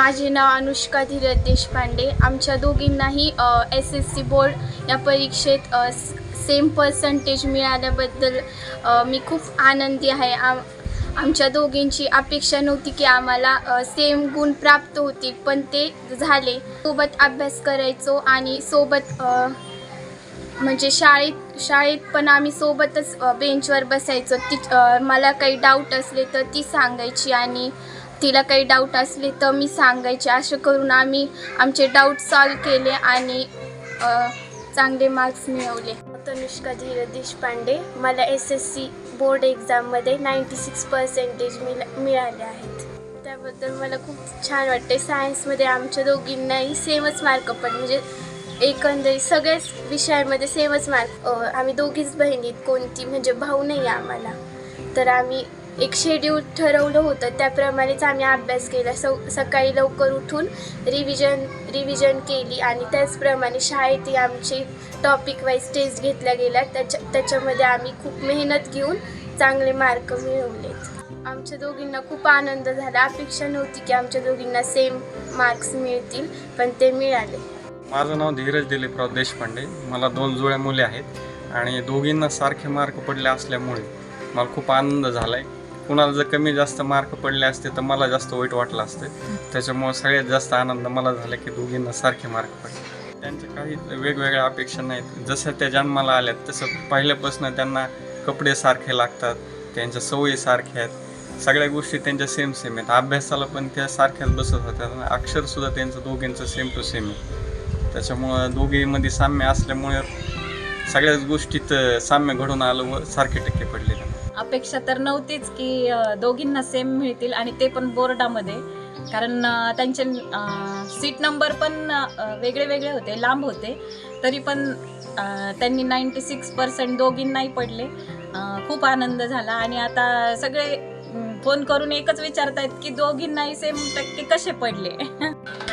माझे नाव अनुष्का धीरज देशपांडे आमच्या दोघींनाही एस एस सी बोर्ड या परीक्षेत सेम पर्सेंटेज मिळाल्याबद्दल मी खूप आनंदी आहे. आम आमच्या दोघींची अपेक्षा नव्हती की आम्हाला सेम गुण प्राप्त होतील पण ते झाले. सोबत अभ्यास करायचो आणि सोबत म्हणजे शाळेत शाळेत पण आम्ही सोबतच बेंचवर बसायचो. ती मला काही डाऊट असले तर ती सांगायची आणि तिला काही डाऊट असले तर मी सांगायचे. असं करून आम्ही आमचे डाऊट सॉल्व केले आणि चांगले मार्क्स मिळवले. तनुष्का धीरज देशपांडे मला एस एस सी बोर्ड एक्झाममध्ये नाईंटी सिक्स पर्सेंटेज मिला मिळाले आहेत. त्याबद्दल मला खूप छान वाटते सायन्समध्ये आमच्या दोघींनाही सेमच मार्क पण म्हणजे एकंदरीत सगळ्याच विषयांमध्ये सेमच मार्क आम्ही दोघीच बहिणीत कोणती म्हणजे भाऊ नाही आहे आम्हाला. तर आम्ही एक शेड्यूल ठरवलं होतं. त्याप्रमाणेच आम्ही अभ्यास केला. सौ सकाळी लवकर उठून रिव्हिजन रिव्हिजन केली आणि त्याचप्रमाणे शाळेतही आमची टॉपिक वाईज टेस्ट घेतल्या गेल्या. त्याच्या त्याच्यामध्ये आम्ही खूप मेहनत घेऊन चांगले मार्क मिळवलेत. आमच्या दोघींना खूप आनंद झाला. अपेक्षा नव्हती की आमच्या दोघींना सेम मार्क्स मिळतील पण ते मिळाले. माझं नाव धीरज दिलीपराव देशपांडे. मला दोन जुळ्या मुले आहेत आणि दोघींना सारखे मार्क पडले असल्यामुळे मला खूप आनंद झाला आहे कुणाला जर कमी जास्त मार्क पडले असते तर मला जास्त वाईट वाटलं असतं. त्याच्यामुळे सगळ्यात जास्त आनंद मला झाला की दोघींना सारखे मार्क पडले. त्यांच्या काही वेगवेगळ्या अपेक्षा नाहीत. जसं त्या जन्माला आल्यात तसं पहिल्यापासून त्यांना कपडे सारखे लागतात त्यांच्या सवयी सारख्या आहेत. सगळ्या गोष्टी त्यांच्या सेम सेम आहेत. अभ्यासाला पण त्या सारख्याच बसत होत्या. अक्षरसुद्धा त्यांचं दोघींचं सेम टू सेम आहे. त्याच्यामुळं दोघीमध्ये साम्य असल्यामुळे सगळ्याच गोष्टीत साम्य घडून आलं व सारखे टक्के पडले अपेक्षा तर नव्हतीच की दोघींना सेम मिळतील आणि ते पण बोर्डामध्ये. कारण त्यांचे सीट नंबर पण वेगळे वेगळे होते लांब होते. तरी पण त्यांनी नाईंटी सिक्स पर्सेंट दोघींनाही पडले. खूप आनंद झाला. आणि आता सगळे फोन करून एकच विचारतायत की दोघींनाही सेम टक्के कसे पडले?